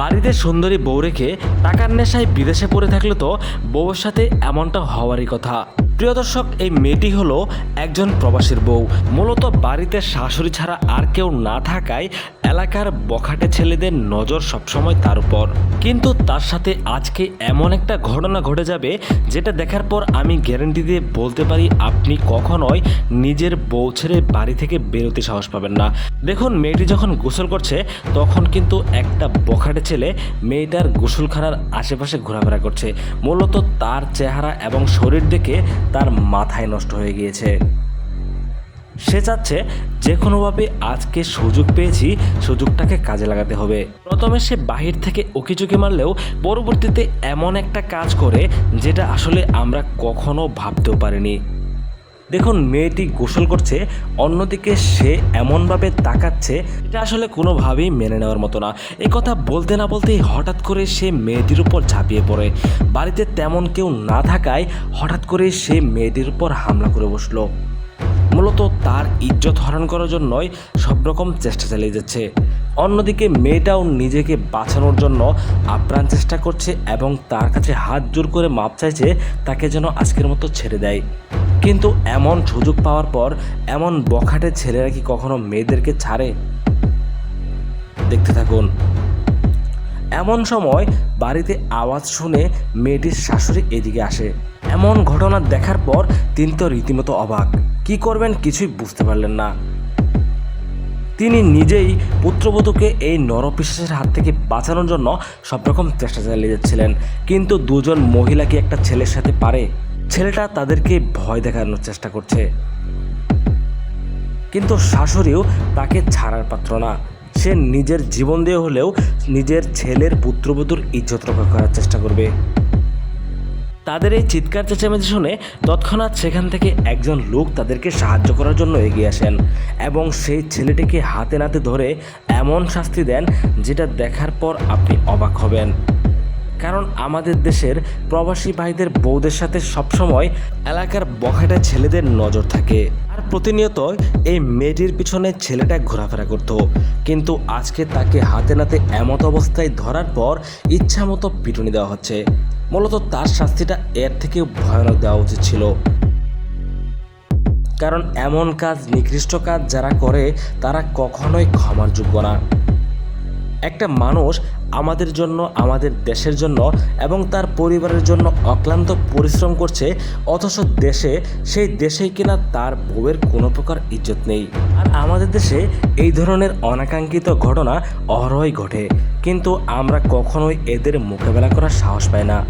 বাড়িতে সুন্দরী বউ রেখে টাকার নেশায় বিদেশে পড়ে থাকলে তো বউয়ের সাথে এমনটা হওয়ারই কথা। প্রিয় দর্শক, এই মেয়েটি হলো একজন প্রবাসীর বউ। মূলত বাড়িতে শাশুড়ি ছাড়া আর কেউ না থাকায় এলাকার বখাটে ছেলেদের নজর সবসময় তার উপর। কিন্তু তার সাথে আজকে এমন একটা ঘটনা ঘটে যাবে, যেটা দেখার পর আমি গ্যারেন্টি দিয়ে বলতে পারি আপনি কখনোই নিজের বউ ছেড়ে বাড়ি থেকে বেরোতে সাহস পাবেন না। দেখুন, মেয়েটি যখন গোসল করছে, তখন কিন্তু একটা বখাটে ছেলে মেয়েটার গোসলখানার আশেপাশে ঘোরাফেরা করছে। মূলত তার চেহারা এবং শরীর দেখে তার মাথায় নষ্ট হয়ে গিয়েছে। সে চাচ্ছে যে কোনোভাবে আজকে সুযোগ পেয়েছি, সুযোগটাকে কাজে লাগাতে হবে। প্রথমে সে বাহির থেকে উকিচুকি মারলেও পরবর্তীতে এমন একটা কাজ করে যেটা আসলে আমরা কখনো ভাবতেও পারিনি। দেখুন, মেয়েটি গোসল করছে, অন্যদিকে সে এমনভাবে তাকাচ্ছে এটা আসলে কোনোভাবেই মেনে নেওয়ার মতো না। এই কথা বলতে না বলতেই হঠাৎ করে সে মেয়েটির উপর ঝাঁপিয়ে পড়ে। বাড়িতে তেমন কেউ না থাকায় হঠাৎ করে সে মেয়েটির উপর হামলা করে বসল। মূলত তার ইজ্জত হরণ করার জন্যই সব রকম চেষ্টা চালিয়ে যাচ্ছে। অন্যদিকে মেয়েটাও নিজেকে বাঁচানোর জন্য আপ্রাণ চেষ্টা করছে এবং তার কাছে হাত জোর করে মাপ চাইছে তাকে যেন আজকের মতো ছেড়ে দেয়। কিন্তু এমন সুযোগ পাওয়ার পর এমন বখাটে ছেলেরা কি কখনো মেয়েদেরকে ছাড়ে? দেখতে থাকুন। এমন সময় বাড়িতে আওয়াজ শুনে মেয়েটির শাশুড়ি এদিকে আসে। এমন ঘটনা দেখার পর তিনি তো রীতিমতো অবাক। কি করবেন কিছুই বুঝতে পারলেন না। তিনি নিজেই পুত্রবধূকে এই নরপিশ্বাসের হাত থেকে বাঁচানোর জন্য সব রকম চেষ্টা চালিয়ে যাচ্ছিলেন। কিন্তু দুজন মহিলা কি একটা ছেলের সাথে পারে? ছেলেটা তাদেরকে ভয় দেখানোর চেষ্টা করছে। কিন্তু শাশুড়িও তাকে ছাড়ার পাত্র না। সে নিজের জীবন দিয়ে হলেও নিজের ছেলের পুত্রবধূর ইজ্জত রক্ষা করার চেষ্টা করবে। তাদের এই চিৎকার চেঁচামেচি শুনে তৎক্ষণাৎ সেখান থেকে একজন লোক তাদেরকে সাহায্য করার জন্য এগিয়ে আসেন এবং সেই ছেলেটিকে হাতে নাতে ধরে এমন শাস্তি দেন যেটা দেখার পর আপনি অবাক হবেন। কারণ আমাদের দেশের প্রবাসী ভাইদের বউদের সাথে সবসময় এলাকার বখাটা ছেলেদের নজর থাকে। আর প্রতিনিয়ত এই মেয়েটির পিছনে ছেলেটা ঘোরাফেরা করত। কিন্তু আজকে তাকে হাতে নাতে এমত অবস্থায় ধরার পর ইচ্ছা মতো পিটুনি দেওয়া হচ্ছে। মূলত তার শাস্তিটা এর থেকে ভয়ানক দেওয়া উচিত ছিল। কারণ এমন কাজ নিকৃষ্ট কাজ যারা করে, তারা কখনোই ক্ষমার যোগ্য না। একটা মানুষ আমাদের জন্য, আমাদের দেশের জন্য এবং তার পরিবারের জন্য অক্লান্ত পরিশ্রম করছে, অথচ দেশে, সেই দেশেই কিনা তার বউয়ের কোনো প্রকার ইজ্জত নেই। আর আমাদের দেশে এই ধরনের অনাকাঙ্ক্ষিত ঘটনা অহরহই ঘটে। কিন্তু আমরা কখনোই এদের মোকাবেলা করার সাহস পাই না।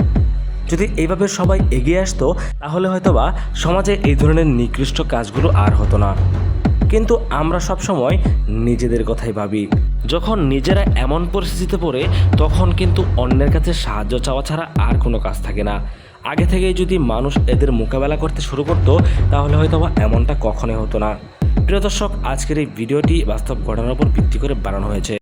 যদি এইভাবে সবাই এগিয়ে আসতো, তাহলে হয়তোবা সমাজে এই ধরনের নিকৃষ্ট কাজগুলো আর হতো না। কিন্তু আমরা সব সময় নিজেদের কথাই ভাবি। যখন নিজেরা এমন পরিস্থিতিতে পড়ে, তখন কিন্তু অন্যের কাছে সাহায্য চাওয়া ছাড়া আর কোনো কাজ থাকে না। আগে থেকেই যদি মানুষ এদের মোকাবেলা করতে শুরু করতো, তাহলে হয়তো বা এমনটা কখনোই হতো না। প্রিয় দর্শক, আজকের এই ভিডিওটি বাস্তব ঘটনার উপর ভিত্তি করে বানানো হয়েছে।